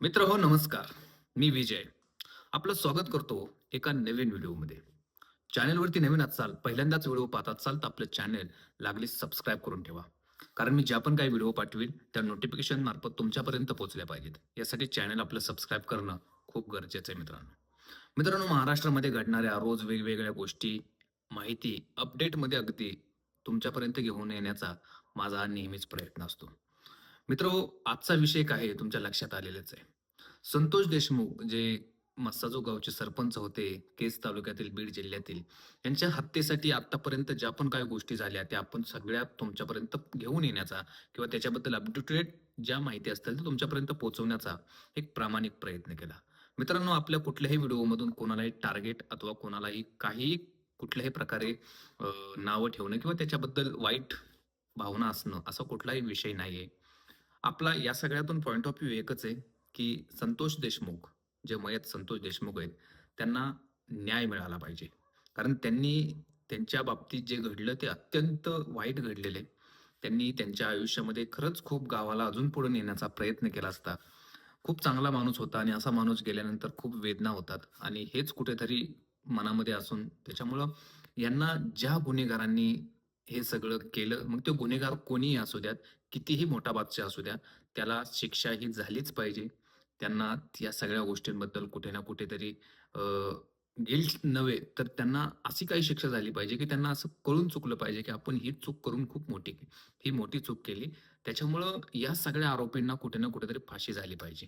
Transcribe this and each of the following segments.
मित्र हो नमस्कार. मी विजय. आपलं स्वागत करतो एका नवीन व्हिडिओमध्ये. चॅनलवरती नवीन असाल पहिल्यांदाच व्हिडिओ पाहत असाल तर आपलं चॅनल लागली सबस्क्राईब करून ठेवा. कारण मी ज्या पण काही व्हिडिओ पाठवील त्या नोटिफिकेशन मार्फत तुमच्यापर्यंत पोहोचल्या पाहिजेत. यासाठी चॅनल आपलं सबस्क्राईब करणं खूप गरजेचं आहे मित्रांनो. मित्रांनो महाराष्ट्रामध्ये घडणाऱ्या रोज वेगवेगळ्या गोष्टी माहिती अपडेटमध्ये अगदी तुमच्यापर्यंत घेऊन येण्याचा माझा नेहमीच प्रयत्न असतो. मित्र हो, आजचा विषय काय आहे तुमच्या लक्षात आलेलाच आहे. संतोष देशमुख जे मस्साजो गावचे सरपंच होते केस तालुक्यातील बीड जिल्ह्यातील यांच्या हत्येसाठी आतापर्यंत ज्या पण काही गोष्टी झाल्या त्या आपण सगळ्या तुमच्यापर्यंत घेऊन येण्याचा किंवा त्याच्याबद्दल अपडेटेड ज्या माहिती असतील त्या तुमच्यापर्यंत पोहोचवण्याचा एक प्रामाणिक प्रयत्न केला. मित्रांनो आपल्या कुठल्याही व्हिडिओमधून कोणालाही टार्गेट अथवा कोणालाही काही कुठल्याही प्रकारे नावं ठेवणं किंवा त्याच्याबद्दल वाईट भावना असणं असा कुठलाही विषय नाहीये. आपला या सगळ्यातून पॉईंट ऑफ व्ह्यू एकच आहे की संतोष देशमुख जे मयत संतोष देशमुख आहेत त्यांना न्याय मिळाला पाहिजे. कारण त्यांनी त्यांच्या बाबतीत जे घडलं ते अत्यंत वाईट घडलेलं आहे. त्यांनी त्यांच्या आयुष्यामध्ये खरंच खूप गावाला अजून पुढे नेण्याचा प्रयत्न केला असता. खूप चांगला माणूस होता आणि असा माणूस गेल्यानंतर खूप वेदना होतात. आणि हेच कुठेतरी मनामध्ये असून त्याच्यामुळं यांना ज्या गुन्हेगारांनी हे सगळं केलं मग ते गुन्हेगार कोणीही असू द्यात कितीही मोठा बादशाह असू द्या त्याला शिक्षा ही झालीच पाहिजे. त्यांना या सगळ्या गोष्टींबद्दल कुठे ना कुठेतरी गिल्ट नव्हे तर त्यांना अशी काही शिक्षा झाली पाहिजे की त्यांना असं कळून चुकलं पाहिजे की आपण ही चूक करून खूप मोठी ही मोठी चूक केली. त्याच्यामुळं या सगळ्या आरोपींना कुठे ना कुठेतरी फाशी झाली पाहिजे.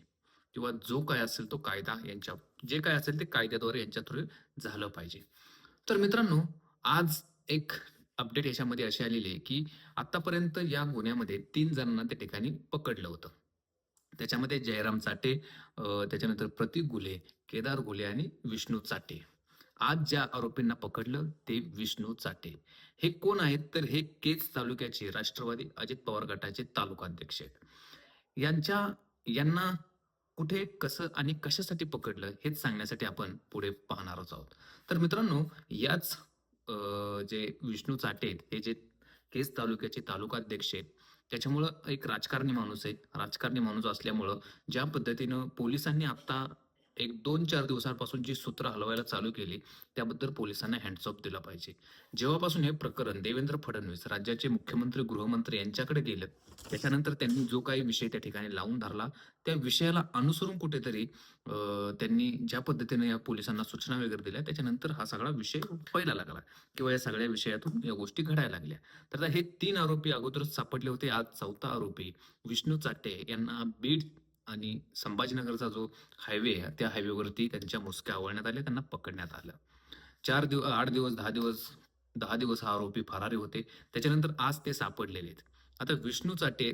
किंवा जो काय असेल तो कायदा यांच्या जे काय असेल ते कायद्याद्वारे यांच्या थ्रू झालं पाहिजे. तर मित्रांनो आज एक अपडेट याच्यामध्ये असे आलेले आहे की आतापर्यंत या गुन्ह्यामध्ये तीन जणांना त्या ठिकाणी पकडलं होतं. त्याच्यामध्ये जयराम चाटे त्याच्यानंतर प्रतीक गुले केदार गुले आणि विष्णू चाटे. आज ज्या आरोपींना पकडलं ते विष्णू चाटे. हे कोण आहेत? तर हे केज तालुक्याचे राष्ट्रवादी अजित पवार गटाचे तालुकाध्यक्ष आहेत. यांच्या यांना कुठे कसं आणि कशासाठी पकडलं हेच सांगण्यासाठी आपण पुढे पाहणारच आहोत. तर मित्रांनो याच जे विष्णू चाटे आहेत हे जे केस तालुक्याचे तालुकाध्यक्ष आहेत त्याच्यामुळं एक राजकारणी माणूस आहे. राजकारणी माणूस असल्यामुळं ज्या पद्धतीनं पोलिसांनी आता एक दोन चार दिवसांपासून जी सूत्र हलवायला चालू केली त्याबद्दल पोलिसांना हँडसॉप दिला पाहिजे. जेव्हापासून हे प्रकरण देवेंद्र फडणवीस राज्याचे मुख्यमंत्री गृहमंत्री यांच्याकडे गेलं त्याच्यानंतर त्यांनी जो काही विषय त्या ठिकाणी लावून धरला त्या विषयाला अनुसरून कुठेतरी त्यांनी ज्या पद्धतीने या पोलिसांना सूचना वगैरे दिल्या त्याच्यानंतर हा सगळा विषय व्हायला लागला किंवा या सगळ्या विषयातून या गोष्टी घडायला लागल्या. तर हे तीन आरोपी अगोदरच सापडले होते. आज चौथा आरोपी विष्णू चाटे यांना बीड आणि संभाजीनगरचा जो हायवे आहे त्या हायवेवरती त्यांच्या मुसक्या आवळण्यात आल्या त्यांना पकडण्यात आलं. चार दिवस आठ दिवस दहा दिवस दहा दिवस हा आरोपी फरारी होते. त्याच्यानंतर आज ते सापडलेले आहेत. आता विष्णू चाटे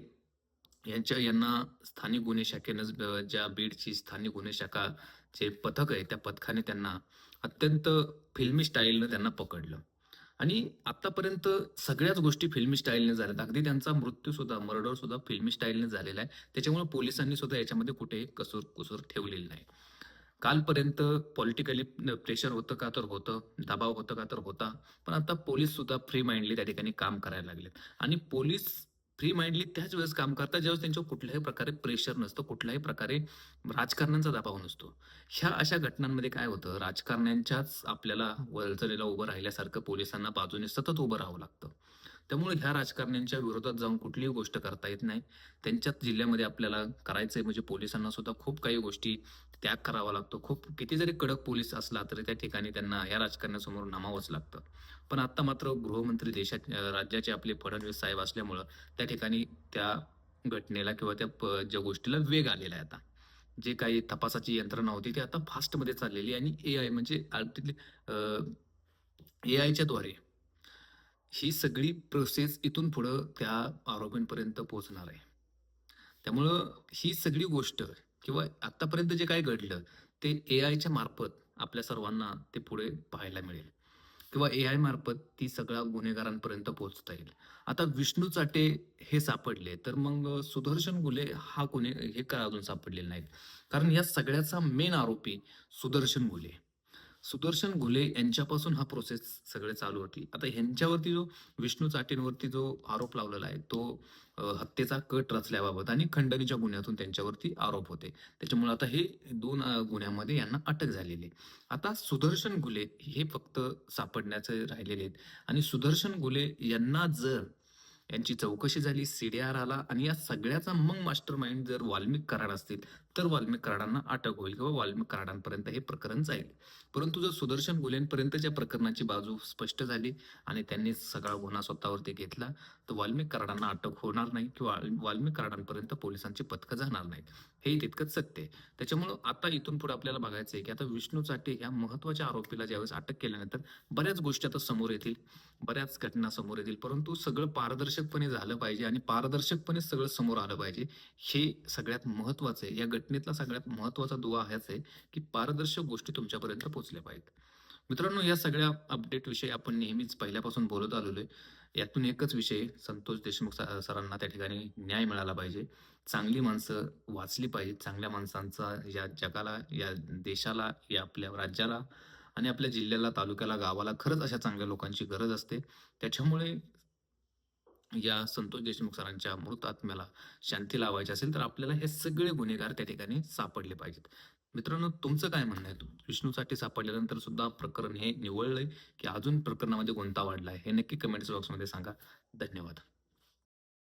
यांच्या यांना स्थानिक गुन्हे शाखेनं ज्या बीडची स्थानिक गुन्हे शाखा जे पथक आहे त्या पथकाने त्यांना अत्यंत फिल्मी स्टाईलनं त्यांना पकडलं. आणि आतापर्यंत सगळ्याच गोष्टी फिल्मी स्टाईलने झाल्यात. अगदी त्यांचा मृत्यू सुद्धा मर्डर सुद्धा फिल्मी स्टाईलने झालेला आहे. त्याच्यामुळे पोलिसांनी सुद्धा याच्यामध्ये कुठेही कसूर कुसूर ठेवलेली नाही. कालपर्यंत पॉलिटिकली प्रेशर होतं का तर होतं दबाव होतं का तर होता. पण आता पोलीस सुद्धा फ्री माइंडली त्या ठिकाणी काम करायला लागलेत. आणि पोलीस फ्री माइंडली त्याच वेळेस काम करतात ज्यावेळेस त्यांच्यावर कुठल्याही प्रकारे प्रेशर नसतं कुठल्याही प्रकारे राजकारण्यांचा दबाव नसतो. ह्या अशा घटनांमध्ये काय होतं? राजकारण्यांच्याच आपल्याला वलचलेला उभं राहिल्यासारखं पोलिसांना बाजूने सतत उभं राहावं लागतं. त्यामुळे ह्या राजकारण्यांच्या विरोधात जाऊन कुठलीही गोष्ट करता येत नाही. त्यांच्याच जिल्ह्यामध्ये आपल्याला करायचंय म्हणजे पोलिसांना सुद्धा खूप काही गोष्टी त्याग करावा लागतो. खूप किती जरी कडक पोलीस असला तरी त्या ठिकाणी त्यांना या राजकारण्यासमोर नामावंच लागतं. पण आता मात्र गृहमंत्री देशात राज्याचे आपले फडणवीस साहेब असल्यामुळं त्या ठिकाणी त्या घटनेला किंवा त्या प- ज्या गोष्टीला वेग आलेला आहे आता. जे काही तपासाची यंत्रणा होती ती आता फास्टमध्ये चाललेली आहे आणि ए आय म्हणजे ए आयच्या द्वारे ही सगळी प्रोसेस इथून पुढं त्या आरोपींपर्यंत पोहोचणार आहे. त्यामुळं ही सगळी गोष्ट किंवा आतापर्यंत जे काय घडलं ते ए आयच्या मार्फत आपल्या सर्वांना ते पुढे पाहायला मिळेल. किंवा ए आय मार्फत ती सगळ्या गुन्हेगारांपर्यंत पोहोचता येईल. आता विष्णू चाटे हे सापडले तर मग सुदर्शन गुले हा गुन्हे हे का अजून सापडलेले नाहीत? कारण या सगळ्याचा मेन आरोपी सुदर्शन गुले. सुदर्शन घुले यांच्यापासून हा प्रोसेस सगळे चालू होती. आता ह्यांच्यावरती जो विष्णू चाटेंवरती जो आरोप लावलेला आहे तो हत्येचा कट रचल्याबाबत आणि खंडणीच्या गुन्ह्यातून त्यांच्यावरती आरोप होते. त्याच्यामुळे आता हे दोन गुन्ह्यामध्ये यांना अटक झालेली आहे. आता सुदर्शन गुले हे फक्त सापडण्याचे राहिलेले आहेत. आणि सुदर्शन गुले यांना जर यांची चौकशी झाली सीडीआर आला आणि या सगळ्याचा मग मास्टर माइंड जर वाल्मिक कराड असतील तर वाल्मिक कराडांना अटक होईल किंवा वाल्मिक कराडांपर्यंत हे प्रकरण जाईल. परंतु जर सुदर्शन गुलेंपर्यंतच्या प्रकरणाची बाजू स्पष्ट झाली आणि त्यांनी सगळा गुन्हा स्वतःवरती घेतला तर वाल्मिक कराडांना अटक होणार नाही किंवा वाल्मिक कराडांपर्यंत पोलिसांची पथकं जाणार नाहीत. हे तितकंच सत्य आहे. त्याच्यामुळं आता इथून पुढे आपल्याला बघायचं आहे की आता विष्णू चाटे या महत्त्वाच्या आरोपीला ज्यावेळेस अटक केल्यानंतर बऱ्याच गोष्टी आता समोर येतील. बऱ्याच घटना समोर येतील. परंतु सगळं पारदर्शकपणे झालं पाहिजे आणि पारदर्शकपणे सगळं समोर आलं पाहिजे. हे सगळ्यात महत्वाचं आहे. या घटनेतला सगळ्यात महत्त्वाचा दुवा हाच आहे की पारदर्शक गोष्टी तुमच्यापर्यंत पोहोचल्या पाहिजेत. मित्रांनो या सगळ्या अपडेट विषयी आपण नेहमीच पहिल्यापासून बोलत आलेलो आहे. यातून एकच विषय संतोष देशमुख सरांना त्या ठिकाणी न्याय मिळाला पाहिजे. चांगली माणसं वाचली पाहिजेत. चांगल्या माणसांचा या जगाला या देशाला या आपल्या राज्याला आणि आपल्या जिल्ह्याला तालुक्याला गावाला खरंच अशा चांगल्या लोकांची गरज असते. त्याच्यामुळे या संतोष देशमुख सरांच्या मृत आत्म्याला शांती लावायची असेल तर आपल्याला हे सगळे गुन्हेगार त्या ठिकाणी सापडले पाहिजेत. मित्रांनो तुमचं काय म्हणणं आहे? विष्णूसाठी सापडल्यानंतर सुद्धा प्रकरण हे निवळलंय की अजून प्रकरणामध्ये कोणता वाढलाय हे नक्की कमेंट्स बॉक्समध्ये सांगा. धन्यवाद.